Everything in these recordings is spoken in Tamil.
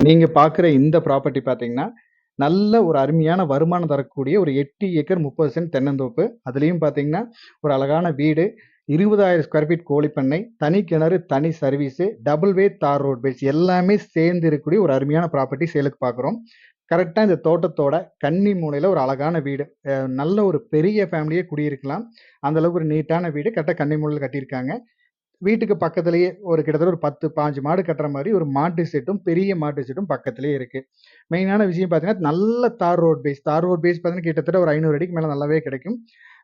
நீங்க பார்க்குற இந்த ப்ராப்பர்ட்டி பார்த்தீங்கன்னா, நல்ல ஒரு அருமையான வருமானம் தரக்கூடிய ஒரு எட்டு ஏக்கர் 30 சென்ட் தென்னந்தோப்பு. அதுலயும் பார்த்தீங்கன்னா, ஒரு அழகான வீடு, 20,000 ஸ்கொயர் ஃபீட் கோழிப்பண்ணை, தனி கிணறு, தனி சர்வீஸு, டபுள் வே தார் ரோட் பேஸ் எல்லாமே சேர்ந்து இருக்கக்கூடிய ஒரு அருமையான ப்ராப்பர்ட்டி சேலுக்கு பார்க்குறோம். கரெக்டாக இந்த தோட்டத்தோட கன்னி மூலையில ஒரு அழகான வீடு. நல்ல ஒரு பெரிய ஃபேமிலியே குடியிருக்கலாம். அந்த அளவுக்கு ஒரு நீட்டான வீடு கரெக்டாக கன்னி மூலையில் கட்டியிருக்காங்க. வீட்டுக்கு பக்கத்துலேயே ஒரு கிட்டத்தட்ட ஒரு 10, 15 மாடு கட்டுற மாதிரி ஒரு மாட்டு செட்டும் பெரிய மாட்டு செட்டும் பக்கத்திலேயே இருக்கு. மெயினான விஷயம் பார்த்தீங்கன்னா, நல்ல tar road base. Tar road base பார்த்தீங்கன்னா, கிட்டத்தட்ட ஒரு ஐநூறு அடிக்கு மேல நல்லாவே கிடைக்கும்.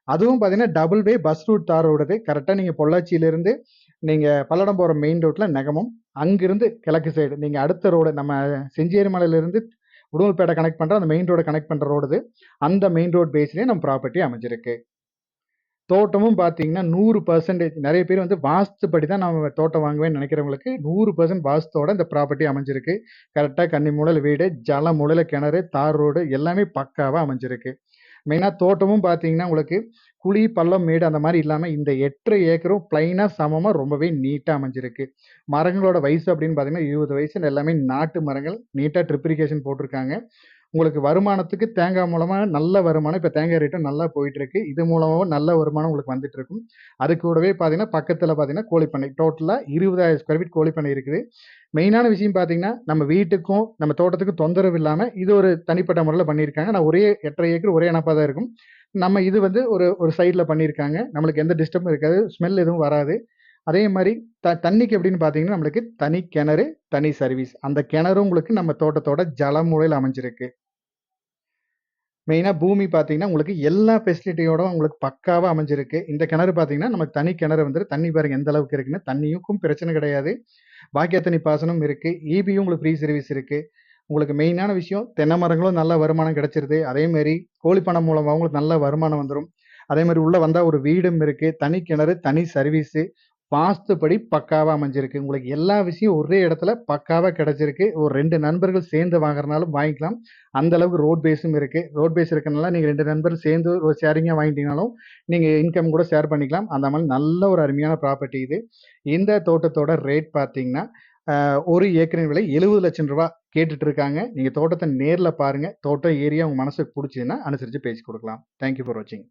அதுவும் பார்த்தீங்கன்னா, double way bus route tar road கரெக்டாக நீங்கள் பொள்ளாச்சியிலிருந்து நீங்கள் பல்லடம் போகிற மெயின் ரோட்டில் நெகமும் அங்கிருந்து கிழக்கு சைடு நீங்கள் அடுத்த ரோடு நம்ம செஞ்சேரி மலையிலேருந்து உடுமல்பேட்டை கனெக்ட் பண்ணுற அந்த மெயின் ரோடை கனெக்ட் பண்ணுற ரோடு அந்த மெயின் ரோட் பேஸ்லேயே நம்ம ப்ராப்பர்ட்டி அமைஞ்சிருக்கு. தோட்டமும் பார்த்தீங்கன்னா, 100% நிறைய பேர் வந்து வாஸ்துப்படி தான் நம்ம தோட்டம் வாங்குவேன்னு நினைக்கிறவங்களுக்கு 100% வாஸ்துவோட இந்த ப்ராப்பர்ட்டி அமைஞ்சிருக்கு. கரெக்ட்டா கன்னி மூலையில வீடு, ஜல மூலையில கிணறு, தார் ரோடு எல்லாமே பக்காவா அமைஞ்சிருக்கு. மெயினா தோட்டமும் பார்த்தீங்கன்னா, உங்களுக்கு குழி, பள்ளம், மேடு அந்த மாரி இல்லாம இந்த 8 1/2 ஏக்கரும் பிளைனா சமமா ரொம்பவே நீட்டா அமைஞ்சிருக்கு. மரங்களோட வயசு அப்படின்னு பார்த்தீங்கன்னா, 20 வயசுல எல்லாமே நாட்டு மரங்கள். நீட்டா ட்ரிப் இரிகேஷன் போட்டிருக்காங்க. உங்களுக்கு வருமானத்துக்கு தேங்காய் மூலமா நல்ல வருமானம். இப்போ தேங்காய் ரேட்டும் நல்லா போயிட்டுருக்கு. இது மூலமாகவும் நல்ல வருமானம் உங்களுக்கு வந்துட்டு இருக்கும். அது கூடவே பார்த்தீங்கன்னா, பக்கத்தில் பார்த்தீங்கன்னா, கோழிப்பண்ணை. டோட்டலாக இருபதாயிரம் ஸ்கொயர் ஃபீட் கோழிப்பண்ணை இருக்குது. மெயினான விஷயம் பார்த்தீங்கன்னா, நம்ம வீட்டுக்கும், நம்ம தோட்டத்துக்கும் தொந்தரவு இல்லாமல் இது ஒரு தனிப்பட்ட முறையில் பண்ணியிருக்காங்க. நான் ஒரே 8 1/2 ஏக்கர் ஒரே அணப்பா தான் இருக்கும். நம்ம இது வந்து ஒரு ஒரு சைடில் பண்ணியிருக்காங்க. நம்மளுக்கு எந்த டிஸ்டர்பும் இருக்காது. ஸ்மெல் எதுவும் வராது. அதே மாதிரி த தண்ணிக்கு எப்படின்னு பார்த்தீங்கன்னா, நம்மளுக்கு தனி கிணறு, தனி சர்வீஸ். அந்த கிணறும் உங்களுக்கு நம்ம தோட்டத்தோட ஜலமூலையில் அமைஞ்சிருக்கு. மெயினாக பூமி பார்த்தீங்கன்னா, உங்களுக்கு எல்லா ஃபெசிலிட்டியோட உங்களுக்கு பக்காவாக அமைஞ்சிருக்கு. இந்த கிணறு பார்த்தீங்கன்னா, நமக்கு தனி கிணறு வந்துட்டு தண்ணி பாருங்க எந்த அளவுக்கு இருக்குன்னு. தண்ணியுக்கும் பிரச்சனை கிடையாது. பாக்கிய தண்ணி பாசனம் இருக்குது ஈபியும் உங்களுக்கு ஃப்ரீ சர்வீஸ் இருக்குது உங்களுக்கு மெயினான விஷயம் தென்னை மரங்களும் நல்ல வருமானம் கிடைச்சிருது. அதேமாரி கோழிப்பணம் மூலமாக உங்களுக்கு நல்ல வருமானம் வந்துடும் அதே மாதிரி உள்ளே வந்தால் ஒரு வீடும் இருக்குது தனி கிணறு, தனி சர்வீஸு. வாஸ்துப்படி பக்காவாக அமைஞ்சிருக்கு. உங்களுக்கு எல்லா விஷயம் ஒரே இடத்துல பக்காவாக கிடச்சிருக்கு ஒரு ரெண்டு நண்பர்கள் சேர்ந்து வாங்குறனாலும் வாங்கிக்கலாம். அந்த அளவுக்கு ரோட் பேஸும் இருக்குது ரோட் பேஸ் இருக்கனால நீங்கள் ரெண்டு நண்பர்கள் சேர்ந்து ஒரு ஷேரிங்காக வாங்கிட்டீங்கனாலும், நீங்கள் இன்கம் கூட ஷேர் பண்ணிக்கலாம். அந்த மாதிரி நல்ல ஒரு அருமையான ப்ராப்பர்ட்டி இது. இந்த தோட்டத்தோட ரேட் பார்த்தீங்கன்னா, ஒரு ஏக்கரின் விலை எழுபது லட்சம் ரூபா கேட்டுட்டு இருக்காங்க. நீங்கள் தோட்டத்தை நேரில் பாருங்கள் தோட்டம், ஏரியா உங்கள் மனசுக்கு பிடிச்சதுன்னா அனுசரித்து பேசி கொடுக்கலாம் தேங்க் யூ ஃபார் வாட்சிங்.